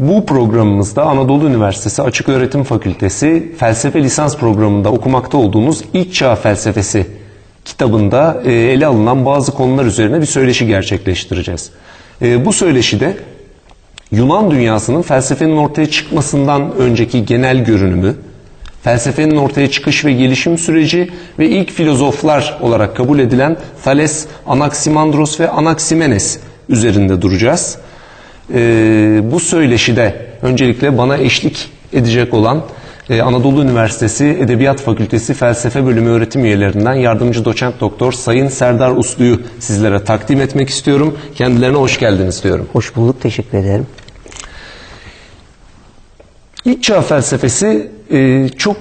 Bu programımızda Anadolu Üniversitesi Açık Öğretim Fakültesi felsefe lisans programında okumakta olduğumuz İlk Çağ Felsefesi kitabında e, ele alınan bazı konular üzerine bir söyleşi gerçekleştireceğiz. E, bu söyleşide Yunan dünyasının felsefenin ortaya çıkmasından önceki genel görünümü, felsefenin ortaya çıkış ve gelişim süreci ve ilk filozoflar olarak kabul edilen Thales, Anaximandros ve Anaximenes üzerinde duracağız. Ee, bu söyleşide öncelikle bana eşlik edecek olan e, Anadolu Üniversitesi Edebiyat Fakültesi Felsefe Bölümü öğretim üyelerinden yardımcı doçent doktor Sayın Serdar Uslu'yu sizlere takdim etmek istiyorum. Kendilerine hoş geldiniz diyorum. Hoş bulduk, teşekkür ederim. İlk çağ felsefesi e, çok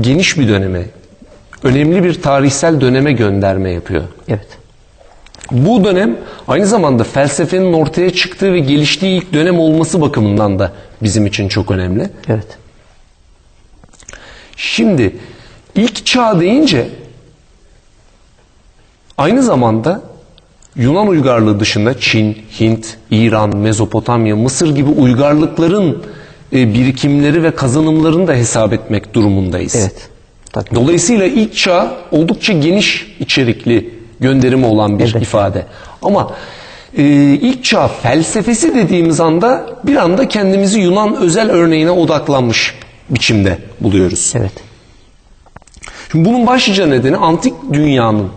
geniş bir döneme, önemli bir tarihsel döneme gönderme yapıyor. Evet. Bu dönem aynı zamanda felsefenin ortaya çıktığı ve geliştiği ilk dönem olması bakımından da bizim için çok önemli. Evet. Şimdi ilk çağ deyince aynı zamanda Yunan uygarlığı dışında Çin, Hint, İran, Mezopotamya, Mısır gibi uygarlıkların e, birikimleri ve kazanımlarını da hesap etmek durumundayız. Evet. Tabii. Dolayısıyla ilk çağ oldukça geniş içerikli gönderimi olan bir Evet. ifade. Ama e, ilk çağ felsefesi dediğimiz anda bir anda kendimizi Yunan özel örneğine odaklanmış biçimde buluyoruz. Evet. Şimdi bunun başlıca nedeni antik dünyanın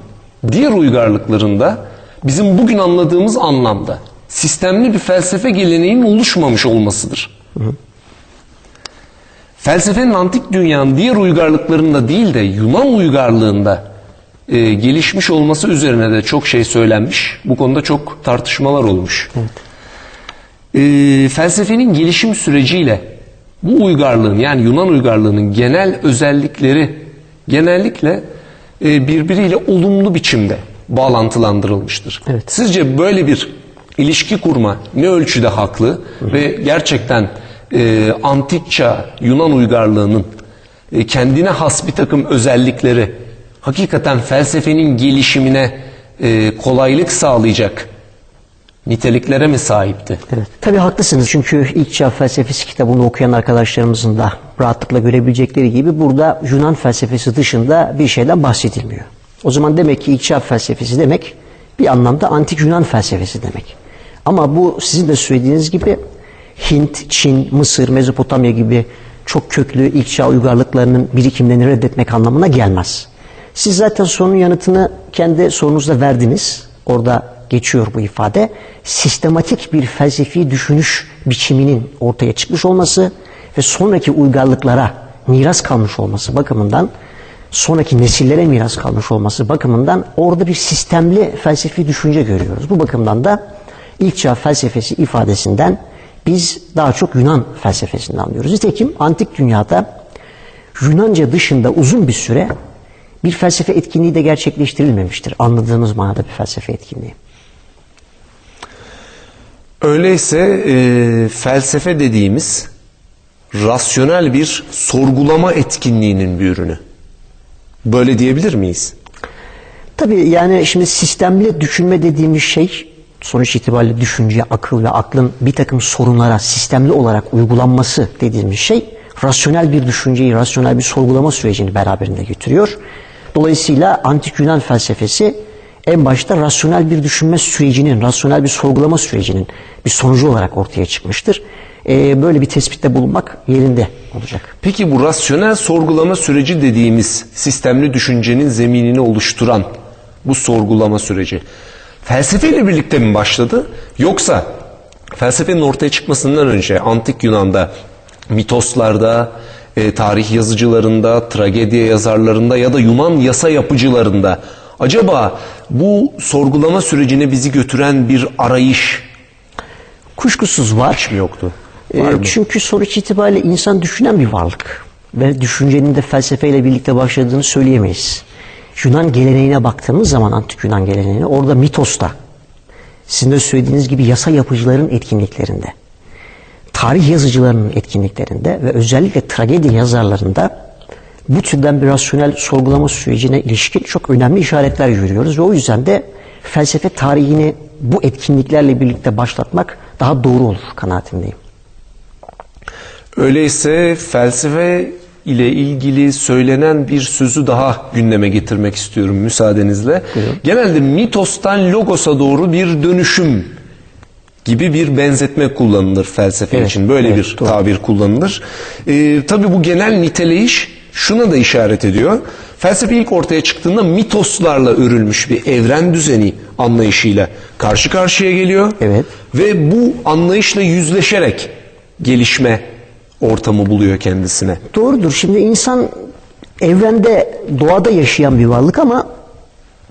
diğer uygarlıklarında bizim bugün anladığımız anlamda sistemli bir felsefe geleneğinin oluşmamış olmasıdır. Felsefenin antik dünyanın diğer uygarlıklarında değil de Yunan uygarlığında e, gelişmiş olması üzerine de çok şey söylenmiş. Bu konuda çok tartışmalar olmuş. E, felsefenin gelişim süreciyle bu uygarlığın yani Yunan uygarlığının genel özellikleri genellikle e, birbiriyle olumlu biçimde bağlantılandırılmıştır. Evet. Sizce böyle bir ilişki kurma ne ölçüde haklı ve gerçekten e, antik çağ Yunan uygarlığının e, kendine has bir takım özellikleri hakikaten felsefenin gelişimine e, kolaylık sağlayacak niteliklere mi sahipti? Evet. Tabii haklısınız çünkü ilk çağ felsefesi kitabını okuyan arkadaşlarımızın da rahatlıkla görebilecekleri gibi burada Yunan felsefesi dışında bir şeyden bahsedilmiyor. O zaman demek ki ilk çağ felsefesi demek bir anlamda antik Yunan felsefesi demek. Ama bu sizin de söylediğiniz gibi Hint, Çin, Mısır, Mezopotamya gibi çok köklü ilk çağ uygarlıklarının birikimlerini reddetmek anlamına gelmez. Siz zaten sorunun yanıtını kendi sorunuzda verdiniz. Orada geçiyor bu ifade. Sistematik bir felsefi düşünüş biçiminin ortaya çıkmış olması ve sonraki uygarlıklara miras kalmış olması bakımından sonraki nesillere miras kalmış olması bakımından orada bir sistemli felsefi düşünce görüyoruz. Bu bakımdan da ilk çağ felsefesi ifadesinden biz daha çok Yunan felsefesinden anlıyoruz. Nitekim antik dünyada Yunanca dışında uzun bir süre bir felsefe etkinliği de gerçekleştirilmemiştir. Anladığımız manada bir felsefe etkinliği. Öyleyse e, felsefe dediğimiz rasyonel bir sorgulama etkinliğinin bir ürünü. Böyle diyebilir miyiz? Tabii yani şimdi sistemli düşünme dediğimiz şey sonuç itibariyle düşünce, akıl ve aklın bir takım sorunlara sistemli olarak uygulanması dediğimiz şey rasyonel bir düşünceyi, rasyonel bir sorgulama sürecini beraberinde getiriyor. Dolayısıyla antik Yunan felsefesi en başta rasyonel bir düşünme sürecinin, rasyonel bir sorgulama sürecinin bir sonucu olarak ortaya çıkmıştır. Ee, böyle bir tespitte bulunmak yerinde olacak. Peki bu rasyonel sorgulama süreci dediğimiz sistemli düşüncenin zeminini oluşturan bu sorgulama süreci felsefeyle birlikte mi başladı yoksa felsefenin ortaya çıkmasından önce antik Yunan'da mitoslarda, e, tarih yazıcılarında, tragedya yazarlarında ya da Yunan yasa yapıcılarında acaba bu sorgulama sürecine bizi götüren bir arayış Kuşkusuz var. hiç mi yoktu? Ee, Var mı? Çünkü sonuç itibariyle insan düşünen bir varlık. Ve düşüncenin de felsefeyle birlikte başladığını söyleyemeyiz. Yunan geleneğine baktığımız zaman antik Yunan geleneğine orada mitosta sizin de söylediğiniz gibi yasa yapıcıların etkinliklerinde tarih yazıcılarının etkinliklerinde ve özellikle tragedi yazarlarında bu türden bir rasyonel sorgulama sürecine ilişkin çok önemli işaretler görüyoruz ve o yüzden de felsefe tarihini bu etkinliklerle birlikte başlatmak daha doğru olur kanaatindeyim. Öyleyse felsefe ile ilgili söylenen bir sözü daha gündeme getirmek istiyorum müsaadenizle. Genelde mitostan logosa doğru bir dönüşüm gibi bir benzetme kullanılır felsefe Evet, için. Böyle evet, bir doğru. tabir kullanılır. Ee, tabii bu genel niteleyiş şuna da işaret ediyor. Felsefe ilk ortaya çıktığında mitoslarla örülmüş bir evren düzeni anlayışıyla karşı karşıya geliyor. Evet. Ve bu anlayışla yüzleşerek gelişme ortamı buluyor kendisine. Doğrudur. Şimdi insan evrende doğada yaşayan bir varlık ama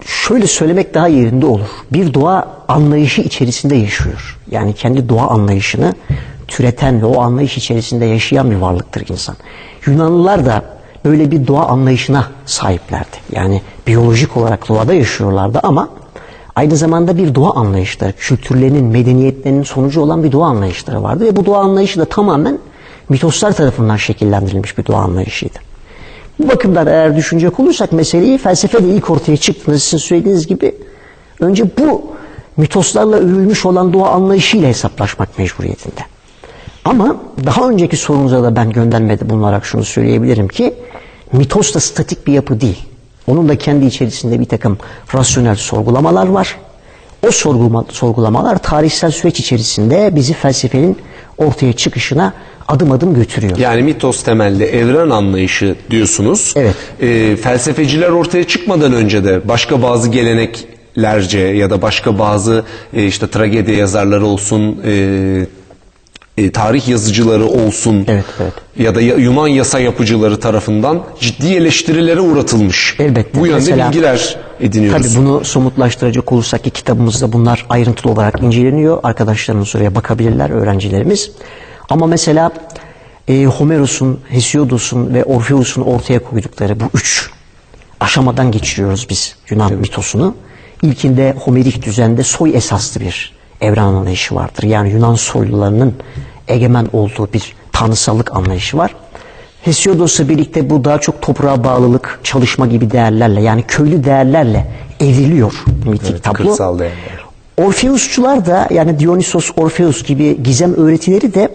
şöyle söylemek daha yerinde olur. Bir doğa anlayışı içerisinde yaşıyor. Yani kendi doğa anlayışını türeten ve o anlayış içerisinde yaşayan bir varlıktır insan. Yunanlılar da böyle bir doğa anlayışına sahiplerdi. Yani biyolojik olarak doğada yaşıyorlardı ama aynı zamanda bir doğa anlayışları, kültürlerinin, medeniyetlerinin sonucu olan bir doğa anlayışları vardı ve bu doğa anlayışı da tamamen mitoslar tarafından şekillendirilmiş bir doğa anlayışıydı. Bu bakımdan eğer düşünecek olursak meseleyi felsefe de ilk ortaya çıktığında sizin söylediğiniz gibi önce bu mitoslarla örülmüş olan doğa anlayışıyla hesaplaşmak mecburiyetinde. Ama daha önceki sorunuza da ben göndermede bulunarak şunu söyleyebilirim ki mitos da statik bir yapı değil. Onun da kendi içerisinde bir takım rasyonel sorgulamalar var. O sorgulama, sorgulamalar tarihsel süreç içerisinde bizi felsefenin ortaya çıkışına adım adım götürüyor. Yani mitos temelli evren anlayışı diyorsunuz. Evet. Ee, felsefeciler ortaya çıkmadan önce de başka bazı geleneklerce ya da başka bazı e, işte tragedi yazarları olsun, e, e, tarih yazıcıları olsun Evet, evet. ya da Yunan yasa yapıcıları tarafından ciddi eleştirilere uğratılmış. Elbette. Bu yönde Mesela- bilgiler ediniyoruz. Tabii bunu somutlaştıracak olursak ki kitabımızda bunlar ayrıntılı olarak inceleniyor. Arkadaşlarımız oraya bakabilirler, öğrencilerimiz. Ama mesela e, Homeros'un, Hesiodos'un ve Orpheus'un ortaya koydukları bu üç aşamadan geçiriyoruz biz Yunan mitosunu. İlkinde Homerik düzende soy esaslı bir evren anlayışı vardır. Yani Yunan soylularının egemen olduğu bir tanrısallık anlayışı var. Hesiodos'la birlikte bu daha çok toprağa bağlılık, çalışma gibi değerlerle yani köylü değerlerle evriliyor mitik Evet, tablo. kırsal değerler. Orfeusçular da yani Dionysos, Orfeus gibi gizem öğretileri de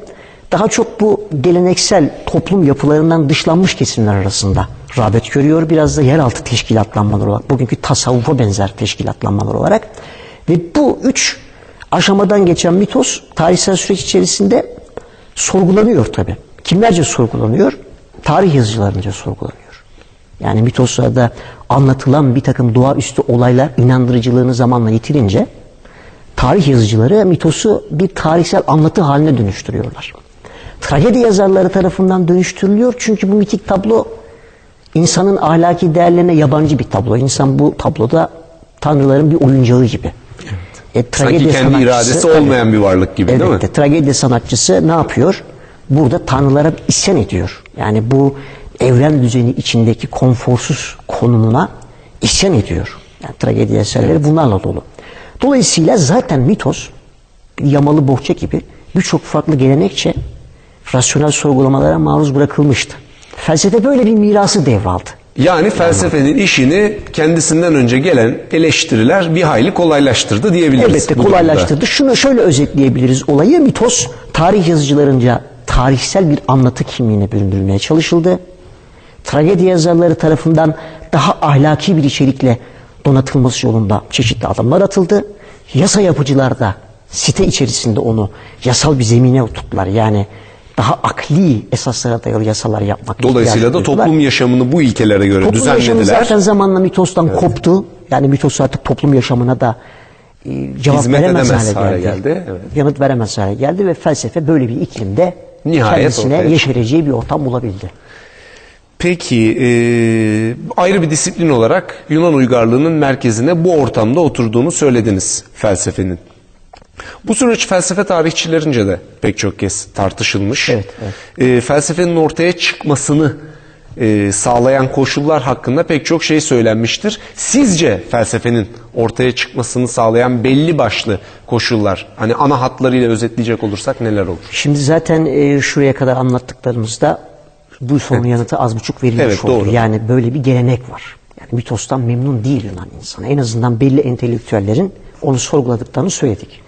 daha çok bu geleneksel toplum yapılarından dışlanmış kesimler arasında rağbet görüyor. Biraz da yeraltı teşkilatlanmalar olarak, bugünkü tasavvufa benzer teşkilatlanmalar olarak. Ve bu üç aşamadan geçen mitos tarihsel süreç içerisinde sorgulanıyor tabi. Kimlerce sorgulanıyor? Tarih yazıcılarınca sorgulanıyor. Yani mitoslarda anlatılan bir takım doğaüstü olaylar inandırıcılığını zamanla yitirince tarih yazıcıları mitosu bir tarihsel anlatı haline dönüştürüyorlar. Tragedi yazarları tarafından dönüştürülüyor çünkü bu mitik tablo insanın ahlaki değerlerine yabancı bir tablo. İnsan bu tabloda tanrıların bir oyuncağı gibi. E, Sanki tragedya kendi iradesi tabii. olmayan bir varlık gibi değil mi? Evet, tragedya sanatçısı ne yapıyor? Burada tanrılara isyan ediyor. Yani bu evren düzeni içindeki konforsuz konumuna isyan ediyor. Yani tragedya eserleri bunlarla dolu. Dolayısıyla zaten mitos yamalı bohça gibi birçok farklı gelenekçe rasyonel sorgulamalara maruz bırakılmıştı. Felsefe böyle bir mirası devraldı. Yani felsefenin işini kendisinden önce gelen eleştiriler bir hayli kolaylaştırdı diyebiliriz. Elbette durumda. kolaylaştırdı. Şunu şöyle özetleyebiliriz olayı. Mitos tarih yazıcılarınca tarihsel bir anlatı kimliğine büründürülmeye çalışıldı. Tragedi yazarları tarafından daha ahlaki bir içerikle donatılması yolunda çeşitli adımlar atıldı. Yasa yapıcılar da site içerisinde onu yasal bir zemine oturttular. Yani daha akli esaslara dayalı yasalar yapmak Dolayısıyla da duydular. toplum yaşamını bu ilkelere göre Toplum yaşamı düzenlediler. zaten zamanla mitostan koptu. Yani mitos artık toplum yaşamına da e, cevap Hizmet veremez hale hale geldi. geldi, evet. Yanıt veremez hale geldi ve felsefe böyle bir iklimde Nihayet kendisine ortaya yeşereceği bir ortam bulabildi. Peki e, ayrı bir disiplin olarak Yunan uygarlığının merkezine bu ortamda oturduğunu söylediniz felsefenin. Bu süreç felsefe tarihçilerince de pek çok kez tartışılmış. Evet, E, felsefenin ortaya çıkmasını e, sağlayan koşullar hakkında pek çok şey söylenmiştir. Sizce felsefenin ortaya çıkmasını sağlayan belli başlı koşullar, hani ana hatlarıyla özetleyecek olursak neler olur? Şimdi zaten e, şuraya kadar anlattıklarımızda bu sorunun yanıtı az buçuk verilmiş Evet, oldu. doğru. Yani böyle bir gelenek var. Yani mitostan memnun değil Yunan insanı. En azından belli entelektüellerin onu sorguladıklarını söyledik.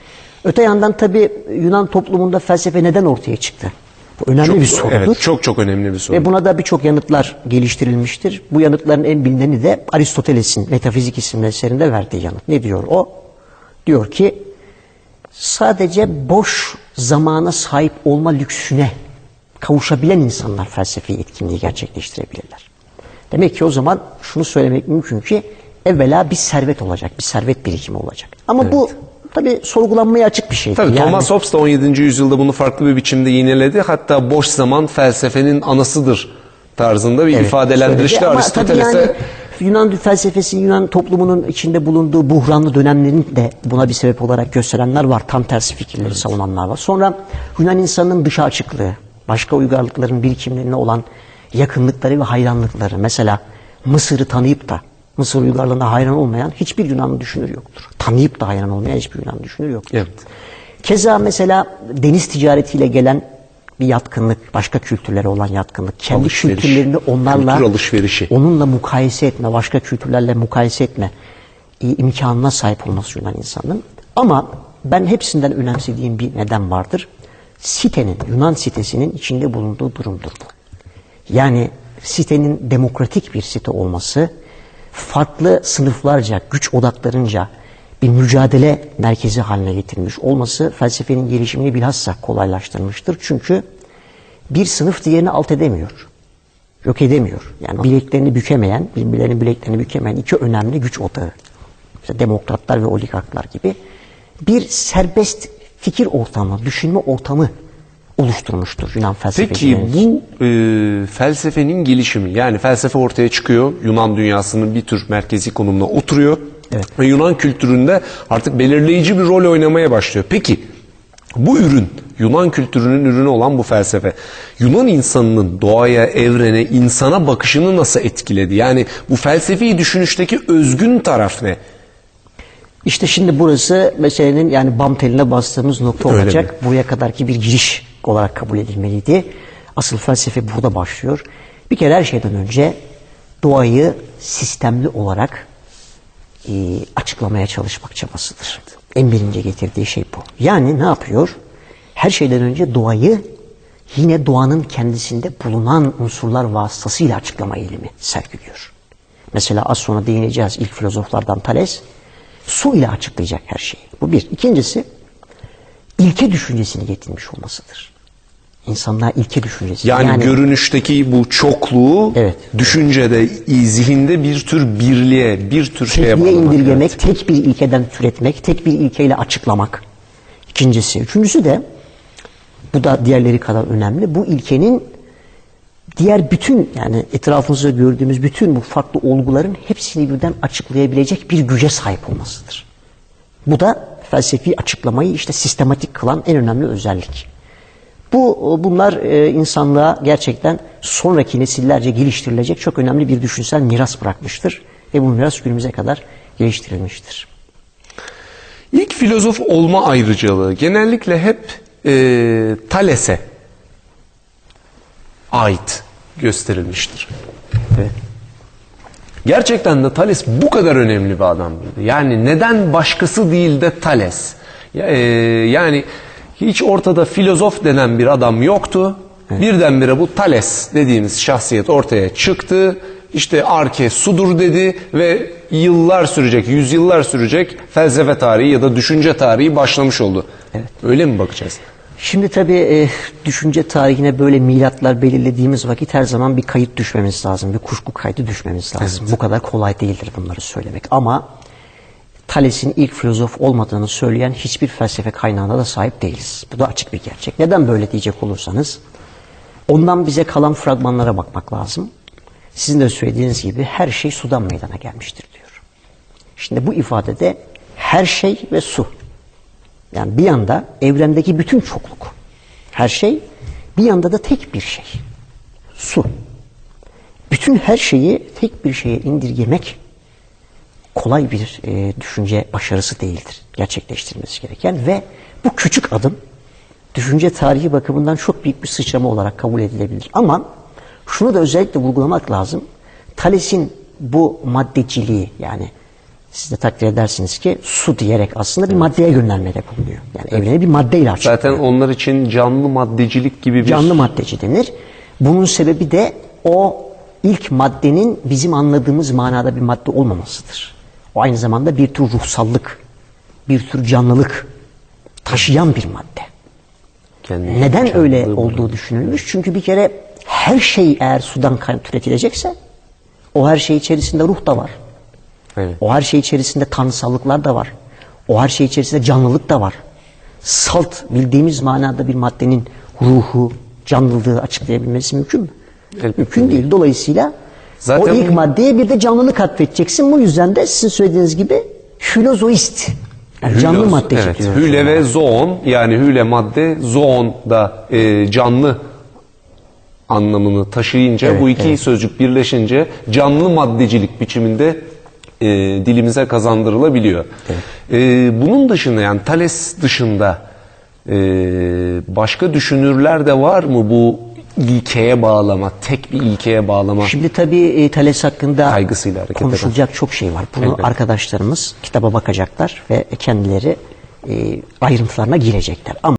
Öte yandan tabi Yunan toplumunda felsefe neden ortaya çıktı? Bu önemli Çok- bir sorudur. Evet, çok çok önemli bir soru. Ve buna da birçok yanıtlar geliştirilmiştir. Bu yanıtların en bilineni de Aristoteles'in Metafizik isimli eserinde verdiği yanıt. Ne diyor o? Diyor ki sadece boş zamana sahip olma lüksüne kavuşabilen insanlar felsefi etkinliği gerçekleştirebilirler. Demek ki o zaman şunu söylemek mümkün ki evvela bir servet olacak, bir servet birikimi olacak. Ama bu tabi sorgulanmaya açık bir şey. Tabii Thomas Hobbes da 17. yüzyılda bunu farklı bir biçimde yineledi. Hatta boş zaman felsefenin anasıdır tarzında bir Evet, ifadelendirişle tabii Aristoteles'e yani Yunan felsefesi, Yunan toplumunun içinde bulunduğu buhranlı dönemlerin de buna bir sebep olarak gösterenler var. Tam tersi fikirleri savunanlar var. Sonra Yunan insanının dışa açıklığı, başka uygarlıkların birikimlerine olan yakınlıkları ve hayranlıkları. Mesela Mısır'ı tanıyıp da Mısır uygarlığına hayran olmayan hiçbir Yunanlı düşünür yoktur. Tanıyıp da hayran olmayan hiçbir Yunanlı düşünür yoktur. Evet. Keza mesela deniz ticaretiyle gelen bir yatkınlık, başka kültürlere olan yatkınlık, kendi Alışveriş, kültürlerini onlarla kültür alışverişi. onunla mukayese etme, başka kültürlerle mukayese etme e, imkanına sahip olması Yunan insanının. Ama ben hepsinden önemsediğim bir neden vardır. Sitenin, Yunan sitesinin içinde bulunduğu durumdur bu. Yani sitenin demokratik bir site olması, farklı sınıflarca, güç odaklarınca bir mücadele merkezi haline getirilmiş olması felsefenin gelişimini bilhassa kolaylaştırmıştır. Çünkü bir sınıf diğerini alt edemiyor. Yok edemiyor. Yani bileklerini bükemeyen, birbirlerinin bileklerini bükemeyen iki önemli güç odağı. İşte demokratlar ve oligarklar gibi bir serbest fikir ortamı, düşünme ortamı oluşturmuştur Yunan Peki felsefecilerinin. bu e, felsefenin gelişimi yani felsefe ortaya çıkıyor. Yunan dünyasının bir tür merkezi konumuna oturuyor. Evet. Ve Yunan kültüründe artık belirleyici bir rol oynamaya başlıyor. Peki bu ürün Yunan kültürünün ürünü olan bu felsefe Yunan insanının doğaya, evrene, insana bakışını nasıl etkiledi? Yani bu felsefi düşünüşteki özgün taraf ne? İşte şimdi burası meselenin yani bam teline bastığımız nokta Öyle olacak. Buraya kadarki bir giriş olarak kabul edilmeliydi. Asıl felsefe burada başlıyor. Bir kere her şeyden önce doğayı sistemli olarak e, açıklamaya çalışmak çabasıdır. En birinci getirdiği şey bu. Yani ne yapıyor? Her şeyden önce doğayı yine doğanın kendisinde bulunan unsurlar vasıtasıyla açıklama eğilimi sergiliyor. Mesela az sonra değineceğiz ilk filozoflardan Thales su ile açıklayacak her şeyi. Bu bir. İkincisi ilke düşüncesini getirmiş olmasıdır. İnsanlar ilke düşüncesi. Yani, görünüşteki bu çokluğu Evet. düşüncede, zihinde bir tür birliğe, bir tür şeye tekliğe bağlamak. indirgemek, tek bir ilkeden türetmek, tek bir ilkeyle açıklamak. İkincisi. Üçüncüsü de bu da diğerleri kadar önemli. Bu ilkenin diğer bütün yani etrafımızda gördüğümüz bütün bu farklı olguların hepsini birden açıklayabilecek bir güce sahip olmasıdır. Bu da felsefi açıklamayı işte sistematik kılan en önemli özellik. Bu bunlar e, insanlığa gerçekten sonraki nesillerce geliştirilecek çok önemli bir düşünsel miras bırakmıştır ve bu miras günümüze kadar geliştirilmiştir. İlk filozof olma ayrıcalığı genellikle hep e, Thales'e ait gösterilmiştir. Evet. Gerçekten de Thales bu kadar önemli bir adam mıydı? Yani neden başkası değil de Thales? E, yani hiç ortada filozof denen bir adam yoktu. Birdenbire bu Thales dediğimiz şahsiyet ortaya çıktı. İşte arke sudur dedi ve yıllar sürecek, yüzyıllar sürecek felsefe tarihi ya da düşünce tarihi başlamış oldu. Öyle mi bakacağız? Şimdi tabii e, düşünce tarihine böyle milatlar belirlediğimiz vakit her zaman bir kayıt düşmemiz lazım. Bir kuşku kaydı düşmemiz lazım. Bu kadar kolay değildir bunları söylemek. Ama Thales'in ilk filozof olmadığını söyleyen hiçbir felsefe kaynağına da sahip değiliz. Bu da açık bir gerçek. Neden böyle diyecek olursanız ondan bize kalan fragmanlara bakmak lazım. Sizin de söylediğiniz gibi her şey sudan meydana gelmiştir diyor. Şimdi bu ifadede her şey ve su. Yani bir yanda evrendeki bütün çokluk. Her şey bir yanda da tek bir şey. Su. Bütün her şeyi tek bir şeye indirgemek kolay bir e, düşünce başarısı değildir. Gerçekleştirilmesi gereken ve bu küçük adım düşünce tarihi bakımından çok büyük bir sıçrama olarak kabul edilebilir. Ama şunu da özellikle vurgulamak lazım. Thales'in bu maddeciliği yani Siz de takdir edersiniz ki su diyerek aslında bir maddeye göndermede bulunuyor. Yani evreni bir maddeyle açıklıyor. Zaten onlar için canlı maddecilik gibi bir Canlı maddeci denir. Bunun sebebi de o ilk maddenin bizim anladığımız manada bir madde olmamasıdır. O aynı zamanda bir tür ruhsallık, bir tür canlılık taşıyan bir madde. Kendi Neden öyle olduğu düşünülmüş? Çünkü bir kere her şey eğer sudan türetilecekse o her şey içerisinde ruh da var. Evet. O her şey içerisinde tanrısallıklar da var. O her şey içerisinde canlılık da var. Salt bildiğimiz manada bir maddenin ruhu, canlılığı açıklayabilmesi mümkün mü? Elbette mümkün değil. Dolayısıyla Zaten o ilk bu- maddeye bir de canlılık atfedeceksin. Bu yüzden de sizin söylediğiniz gibi filozoist. Yani canlı Hülos, maddeci evet. diyoruz. Hüle ve zoon yani hüle madde, zoon da e, canlı anlamını taşıyınca Evet, bu iki evet. sözcük birleşince canlı maddecilik biçiminde e, dilimize kazandırılabiliyor. E, bunun dışında yani Thales dışında e, başka düşünürler de var mı bu ilkeye bağlama, tek bir ilkeye bağlama? Şimdi tabii e, Thales hakkında Kaygısıyla konuşulacak çok şey var. Bunu Elbette. arkadaşlarımız kitaba bakacaklar ve kendileri e, ayrıntılarına girecekler. Ama